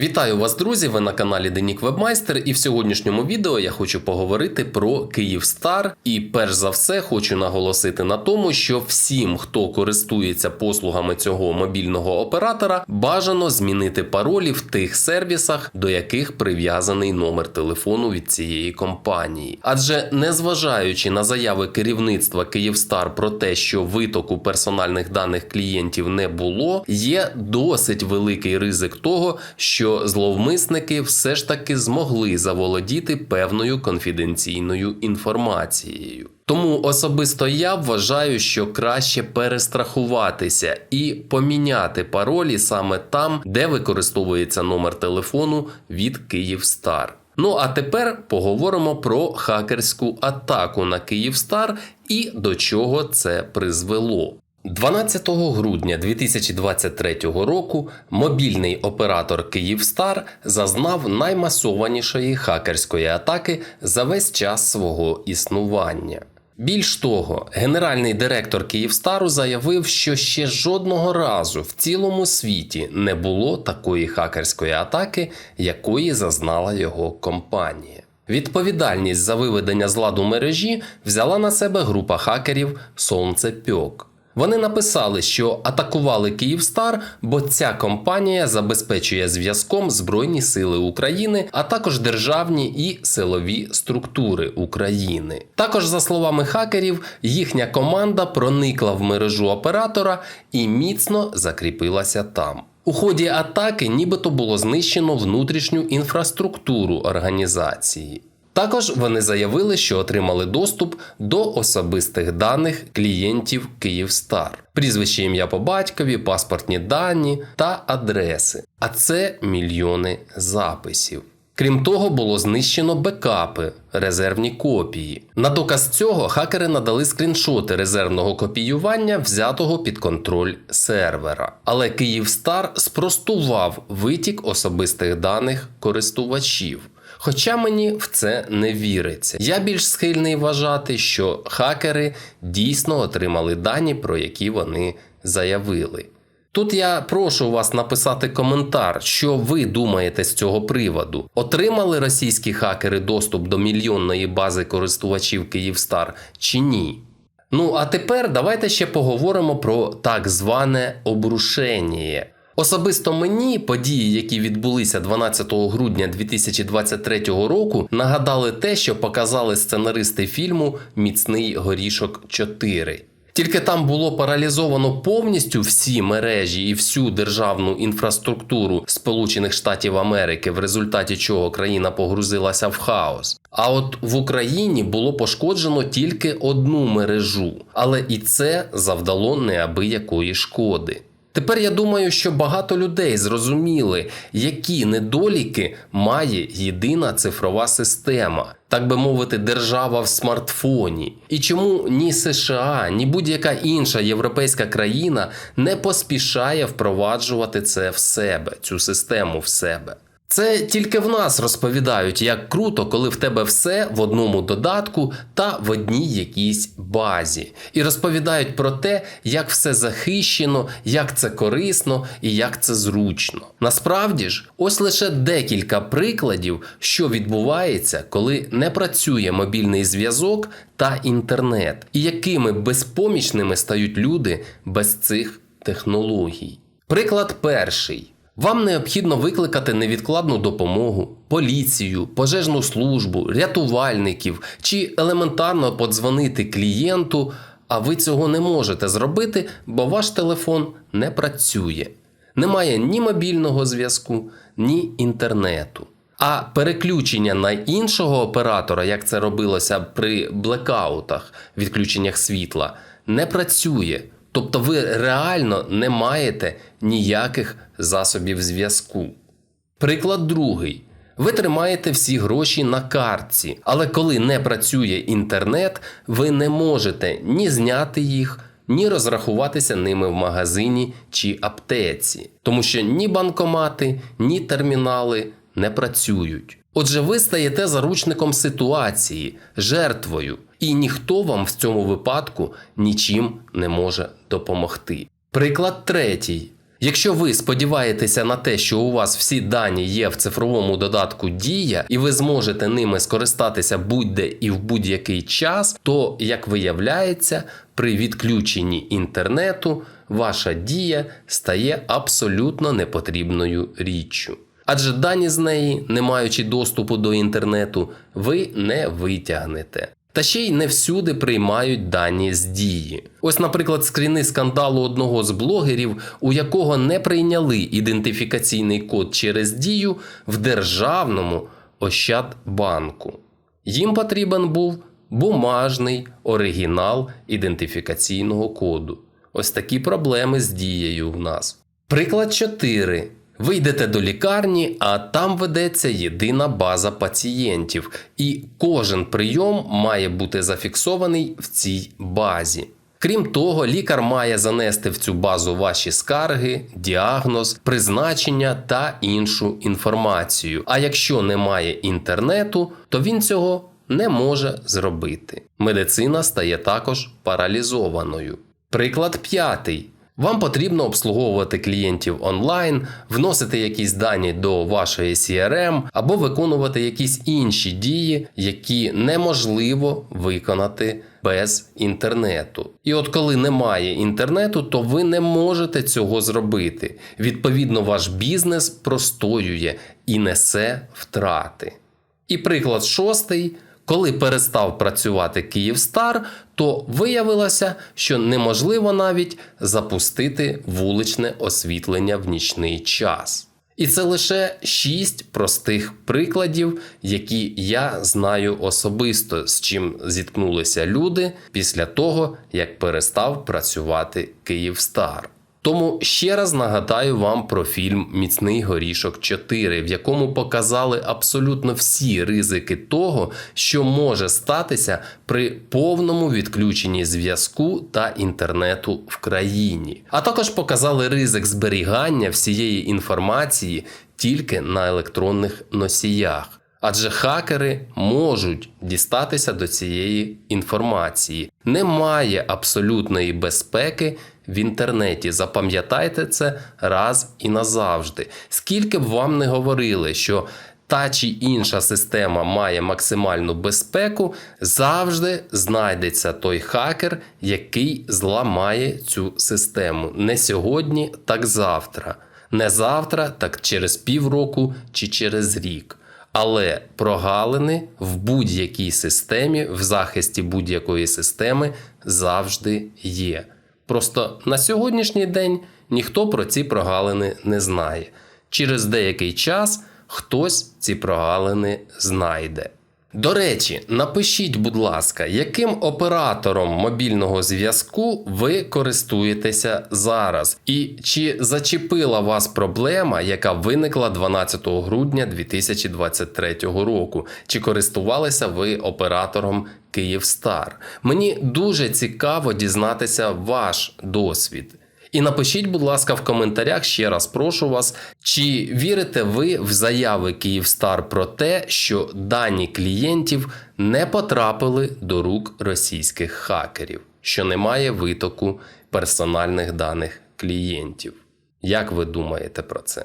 Вітаю вас, друзі! Ви на каналі Денік Вебмайстер, і в сьогоднішньому відео я хочу поговорити про Київстар. І перш за все хочу наголосити на тому, що всім, хто користується послугами цього мобільного оператора, бажано змінити паролі в тих сервісах, до яких прив'язаний номер телефону від цієї компанії. Адже незважаючи на заяви керівництва Київстар про те, що витоку персональних даних клієнтів не було, є досить великий ризик того, що зловмисники все ж таки змогли заволодіти певною конфіденційною інформацією. Тому особисто я вважаю, що краще перестрахуватися і поміняти паролі саме там, де використовується номер телефону від Київстар. Ну а тепер поговоримо про хакерську атаку на Київстар і до чого це призвело. 12 грудня 2023 року мобільний оператор Київстар зазнав наймасованішої хакерської атаки за весь час свого існування. Більш того, генеральний директор Київстару заявив, що ще жодного разу в цілому світі не було такої хакерської атаки, якої зазнала його компанія. Відповідальність за виведення з ладу мережі взяла на себе група хакерів Сонцепьок. Вони написали, що атакували Київстар, бо ця компанія забезпечує зв'язком Збройні Сили України, а також державні і силові структури України. Також, за словами хакерів, їхня команда проникла в мережу оператора і міцно закріпилася там. У ході атаки нібито було знищено внутрішню інфраструктуру організації. Також вони заявили, що отримали доступ до особистих даних клієнтів Київстар, прізвище ім'я по батькові, паспортні дані та адреси. А це мільйони записів. Крім того, було знищено бекапи, резервні копії. На доказ цього хакери надали скріншоти резервного копіювання, взятого під контроль сервера. Але Київстар спростував витік особистих даних користувачів. Хоча мені в це не віриться. Я більш схильний вважати, що хакери дійсно отримали дані, про які вони заявили. Тут я прошу вас написати коментар, що ви думаєте з цього приводу. Отримали російські хакери доступ до мільйонної бази користувачів Київстар чи ні? Ну а тепер давайте ще поговоримо про так зване обрушення. Особисто мені події, які відбулися 12 грудня 2023 року, нагадали те, що показали сценаристи фільму Міцний горішок 4. Тільки там було паралізовано повністю всі мережі і всю державну інфраструктуру Сполучених Штатів Америки, в результаті чого країна погрузилася в хаос. А от в Україні було пошкоджено тільки одну мережу, але і це завдало неабиякої шкоди. Тепер я думаю, що багато людей зрозуміли, які недоліки має єдина цифрова система, так би мовити, держава в смартфоні, і чому ні США, ні будь-яка інша європейська країна не поспішає впроваджувати це в себе, цю систему в себе. Це тільки в нас розповідають, як круто, коли в тебе все в одному додатку та в одній якійсь базі. І розповідають про те, як все захищено, як це корисно і як це зручно. Насправді ж, ось лише декілька прикладів, що відбувається, коли не працює мобільний зв'язок та інтернет, і якими безпомічними стають люди без цих технологій. Приклад перший. Вам необхідно викликати невідкладну допомогу, поліцію, пожежну службу, рятувальників чи елементарно подзвонити клієнту, а ви цього не можете зробити, бо ваш телефон не працює. Немає ні мобільного зв'язку, ні інтернету. А переключення на іншого оператора, як це робилося при блекаутах, відключеннях світла, не працює. Тобто ви реально не маєте ніяких засобів зв'язку. Приклад другий. Ви тримаєте всі гроші на картці, але коли не працює інтернет, ви не можете ні зняти їх, ні розрахуватися ними в магазині чи аптеці, тому що ні банкомати, ні термінали не працюють. Отже, ви стаєте заручником ситуації, жертвою, і ніхто вам в цьому випадку нічим не може допомогти. Приклад третій. Якщо ви сподіваєтеся на те, що у вас всі дані є в цифровому додатку Дія, і ви зможете ними скористатися будь-де і в будь-який час, то, як виявляється, при відключенні інтернету ваша дія стає абсолютно непотрібною річчю. Адже дані з неї, не маючи доступу до інтернету, ви не витягнете. Та ще й не всюди приймають дані з дії. Ось, наприклад, скріни скандалу одного з блогерів, у якого не прийняли ідентифікаційний код через дію в державному Ощадбанку. Їм потрібен був бумажний оригінал ідентифікаційного коду. Ось такі проблеми з дією в нас. Приклад 4. Ви йдете до лікарні, а там ведеться єдина база пацієнтів, і кожен прийом має бути зафіксований в цій базі. Крім того, лікар має занести в цю базу ваші скарги, діагноз, призначення та іншу інформацію. А якщо немає інтернету, то він цього не може зробити. Медицина стає також паралізованою. Приклад п'ятий. Вам потрібно обслуговувати клієнтів онлайн, вносити якісь дані до вашої CRM або виконувати якісь інші дії, які неможливо виконати без інтернету. І от коли немає інтернету, то ви не можете цього зробити. Відповідно, ваш бізнес простоює і несе втрати. І приклад шостий. Коли перестав працювати Київстар, то виявилося, що неможливо навіть запустити вуличне освітлення в нічний час. І це лише шість простих прикладів, які я знаю особисто, з чим зіткнулися люди після того, як перестав працювати Київстар. Тому ще раз нагадаю вам про фільм Міцний горішок 4, в якому показали абсолютно всі ризики того, що може статися при повному відключенні зв'язку та інтернету в країні. А також показали ризик зберігання всієї інформації тільки на електронних носіях. Адже хакери можуть дістатися до цієї інформації. Немає абсолютної безпеки в інтернеті. Запам'ятайте це раз і назавжди. Скільки б вам не говорили, що та чи інша система має максимальну безпеку, завжди знайдеться той хакер, який зламає цю систему. Не сьогодні, так завтра. Не завтра, так через півроку чи через рік. Але прогалини в будь-якій системі, в захисті будь-якої системи завжди є. Просто на сьогоднішній день ніхто про ці прогалини не знає. Через деякий час хтось ці прогалини знайде. До речі, напишіть, будь ласка, яким оператором мобільного зв'язку ви користуєтеся зараз, і чи зачепила вас проблема, яка виникла 12 грудня 2023 року? Чи користувалися ви оператором Київстар? Мені дуже цікаво дізнатися ваш досвід. І напишіть, будь ласка, в коментарях ще раз прошу вас, чи вірите ви в заяви Київстар про те, що дані клієнтів не потрапили до рук російських хакерів, що немає витоку персональних даних клієнтів. Як ви думаєте про це?